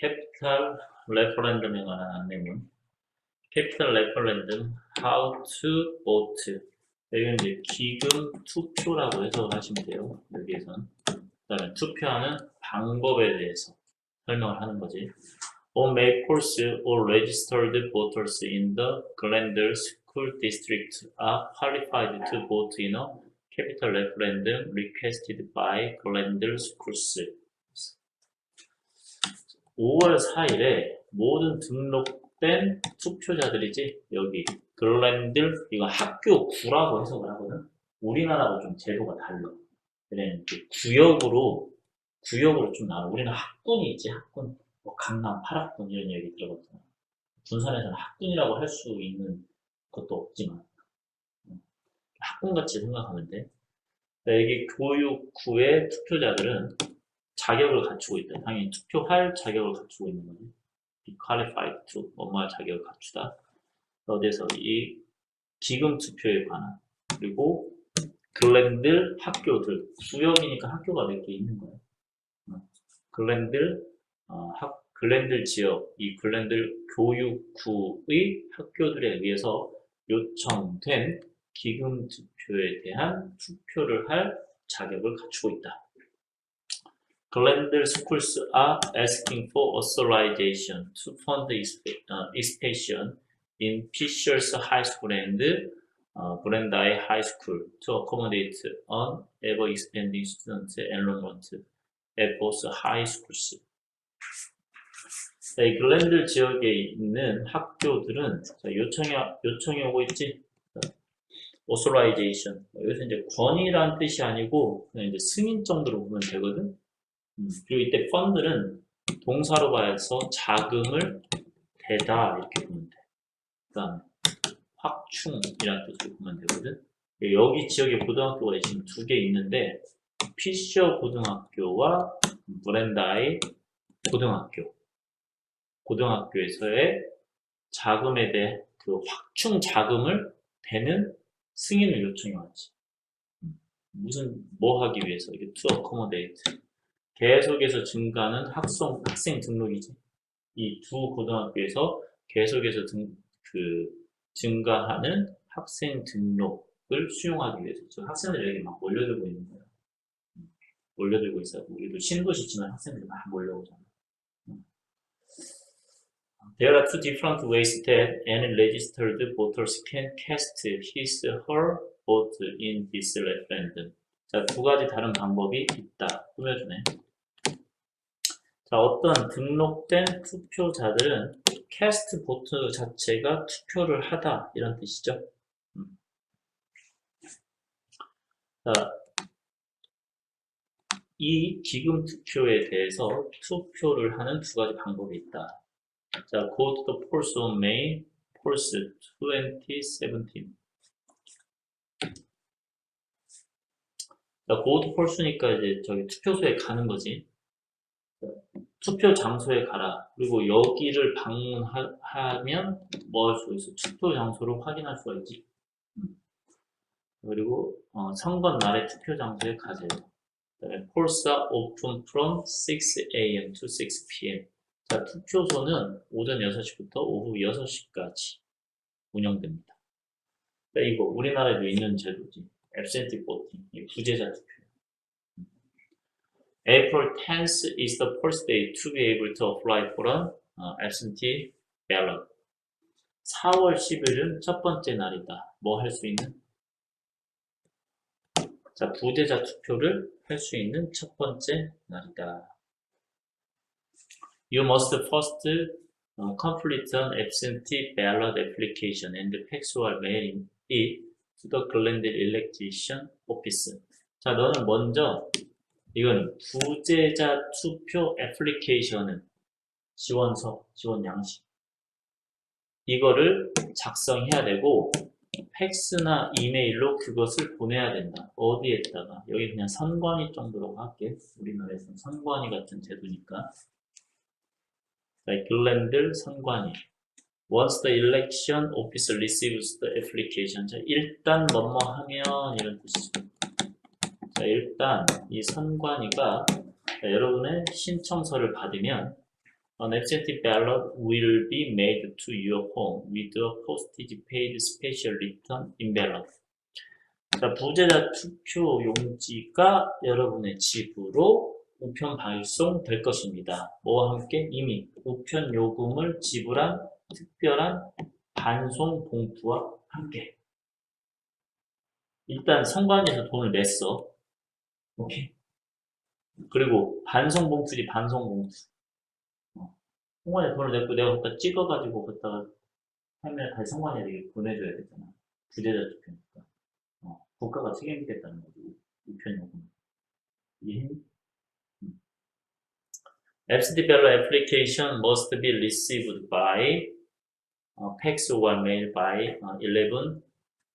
캐피탈 레퍼런덤에 관한 안내문. 캐피탈 레퍼런덤 how to vote. 여기는 이제 기금 투표라고 해석을 하시면 돼요. 여기에선. 그다음에 투표하는 방법에 대해서 설명을 하는 거지. All May course or registered voters in the Glendale School District are qualified to vote in a capital referendum requested by Glendale Schools. 5월 4일에 모든 등록된 투표자들이지 여기 글렌들 이거 학교 구라고 해석을 하거든. 우리나라하고 좀 제도가 달라. 이제 구역으로 구역으로 좀 나눠. 우리는 학군이 있지 학군. 뭐 강남 8학군 이런 얘기 들어봤잖아. 군산에서는 학군이라고 할 수 있는 것도 없지만 음, 학군같이 생각하면 돼. 그러니까 여기 교육구의 투표자들은 자격을 갖추고 있다. 당연히 투표할 자격을 갖추고 있는 거지. be qualified to 뭐뭐할 자격을 갖추다. 어디서 이 기금 투표에 관한 그리고 글렌들 학교들 구역이니까 학교가 몇 개 있는 거예요. 어, 글렌들 어, 학 글렌들 지역 이 글렌들 교육구의 학교들에 의해서 요청된 기금 투표에 대한 투표를 할 자격을 갖추고 있다. Glendale schools are asking for authorization to fund uh, expansion in Fishers High School and uh, Brandeis High School to accommodate an ever-expanding student enrollment at both high schools. 자, 이 글렌들 지역에 있는 학교들은 자, 요청이, 요청이 오고 있지? 자, authorization. 여기서 이제 권위란 뜻이 아니고 그냥 이제 승인 정도로 보면 되거든? 음, 그리고 이때 펀드는 동사로 봐서 자금을 대다 이렇게 보면 돼. 그다음 확충이라는 뜻으로 보면 되거든. 여기 지역에 고등학교가 지금 두 개 있는데 피셔 고등학교와 브렌다이 고등학교 고등학교에서의 자금에 대해 그 확충 자금을 대는 승인을 요청해 왔지. 음, 무슨 뭐 하기 위해서 이게 to accommodate 계속해서 증가하는 학생, 학생 등록이지. 이 두 고등학교에서 계속해서 등, 그, 증가하는 학생 등록을 수용하기 위해서. 저 학생들이 여기 막 몰려들고 있는 거야. 음, 몰려들고 있어. 우리도 신도시지만 학생들이 막 몰려오잖아. 음. There are two different ways that any registered voters can cast his her vote in this referendum. 자, 두 가지 다른 방법이 있다. 꾸며주네. 자, 어떤 등록된 투표자들은 캐스트 보트 자체가 투표를 하다 이런 뜻이죠. 음. 자, 이 기금 투표에 대해서 투표를 하는 두 가지 방법이 있다. 자, go to the polls on May 4th, 2017. 자, go to polls니까 이제 저기 투표소에 가는 거지. 투표 장소에 가라. 그리고 여기를 방문하면 뭐 할 수가 있어? 투표 장소를 확인할 수가 있지. 음. 그리고 어, 선거 날의 투표 장소에 가세요. polls are open from 6 a.m. to 6 p.m. 자, 투표소는 오전 6시부터 오후 6시까지 운영됩니다. 자, 이거 우리나라에도 있는 제도지. absentee voting, 부재자 투표. April 10th is the first day to be able to apply for an uh, absentee ballot. 4월 10일은 첫 번째 날이다. 뭐 할 수 있는? 자, 부재자 투표를 할 수 있는 첫 번째 날이다. You must first uh, complete an absentee ballot application and fax or mail it to the Glendale Election Office. 자, 너는 먼저 이건 부재자 투표 애플리케이션은 지원서, 지원 양식 이거를 작성해야 되고 팩스나 이메일로 그것을 보내야 된다. 어디에다가 여기 그냥 선관위 정도로 할게. 우리나라에서는 선관위 같은 제도니까. 자, 글렌들 선관위. Once the election officer receives the application. 자, 일단 뭐뭐 하면 이런 뜻이죠. 자, 일단 이 선관위가 자, 여러분의 신청서를 받으면 An absentee ballot will be made to your home with a postage paid special return envelope. 자, 부재자 투표 용지가 여러분의 집으로 우편 발송될 것입니다. 뭐와 함께 이미 우편 요금을 지불한 특별한 반송 봉투와 함께. 일단 선관위에서 돈을 냈어. 오케이. 그리고 반송 봉투지 반송 봉투. 어. 선관위에 돈을 냈고 내가 갖다 찍어가지고 갖다가 하면 다시 선관위에 보내줘야 되잖아. 부재자 투표니까. 어. 국가가 책임지겠다는 거지. 우편 요금. 이해했니? absentee ballot application must be received by uh, fax or mail by uh, 11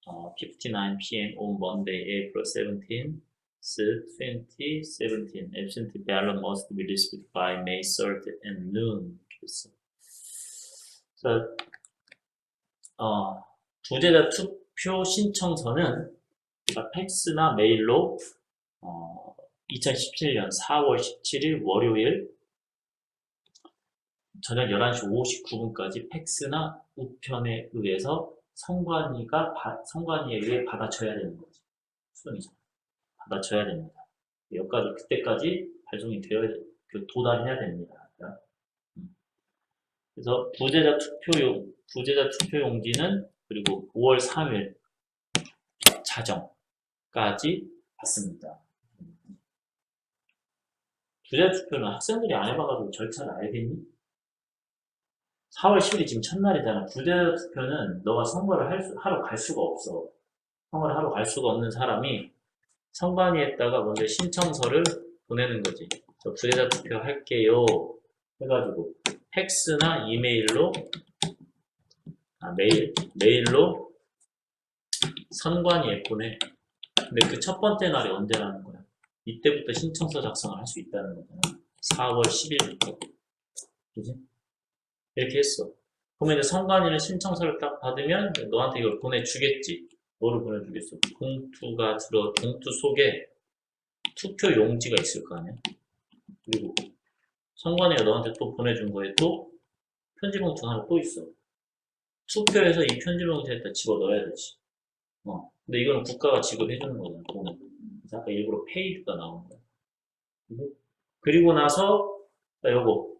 uh, 59 p.m. on Monday, April 17, 2017. Absentee ballot must be received by May 3rd and noon. 그랬어. 자, 어, 부재자 투표 신청서는 자, 팩스나 메일로 어, 2017년 4월 17일 월요일 저녁 11시 59분까지 팩스나 우편에 의해서 선관위가 바- 선관위에 의해 받아쳐야 되는 거지. 수동이잖아. 받아쳐야 됩니다. 여기까지 그때까지 발송이 되어 그 도달해야 됩니다. 음. 그래서 부재자 투표용 부재자 투표 용지는 그리고 5월 3일 자정까지 받습니다. 부재자 투표는 학생들이 안 해봐가지고 절차를 알겠니? 4월 10일이 지금 첫날이잖아. 부재자 투표는 너가 선거를 할 수- 하러 갈 수가 없어. 선거를 하러 갈 수가 없는 사람이 선관위에다가 먼저 신청서를 보내는 거지. 저 부재자 투표 할게요. 해가지고 팩스나 이메일로 아 메일 메일로 선관위에 보내. 근데 그 첫 번째 날이 언제라는 거야? 이때부터 신청서 작성을 할 수 있다는 거잖아. 4월 10일부터. 그지? 이렇게 했어. 그러면 이제 선관위는 신청서를 딱 받으면 너한테 이걸 보내주겠지. 뭐를 보내주겠어? 봉투가 들어, 봉투 속에 투표 용지가 있을 거 아니야? 그리고 선관위가 너한테 또 보내준 거에 또 편지 봉투 하나 또 있어. 투표해서 이 편지 봉투에다 집어 넣어야 되지. 어. 근데 이거는 국가가 지급해주는 거잖아, 돈을. 그래서 아까 일부러 페이드가 나온 거야. 그리고 나서, 자, 요거.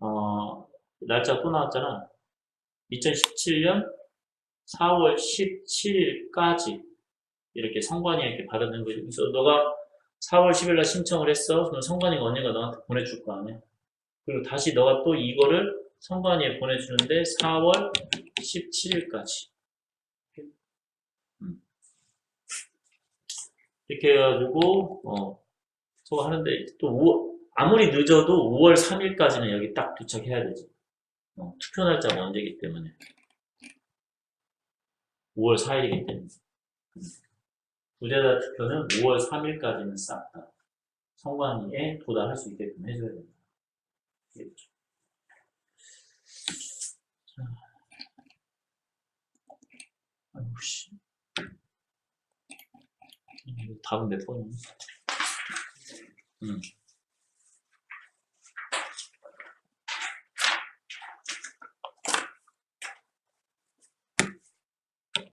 어, 날짜 또 나왔잖아. 2017년 4월 17일까지 이렇게 선관위에 이렇게 받아낸 거지. 그래서 너가 4월 10일 날 신청을 했어. 그럼 선관위가 언젠가 너한테 보내줄 거 아니야. 그리고 다시 너가 또 이거를 선관위에 보내주는데 4월 17일까지. 음. 이렇게 해가지고, 어, 저거 하는데 또 5월, 아무리 늦어도 5월 3일까지는 여기 딱 도착해야 되지. 어, 투표 날짜가 언제기 때문에. 5월 4일이기 때문에. 부재자 투표는 5월 3일까지는 싹 다 선관위에 도달할 수 있게끔 해줘야. 알겠죠? 자. 아이고, 씨. 음, 답은 몇 번이야? 음.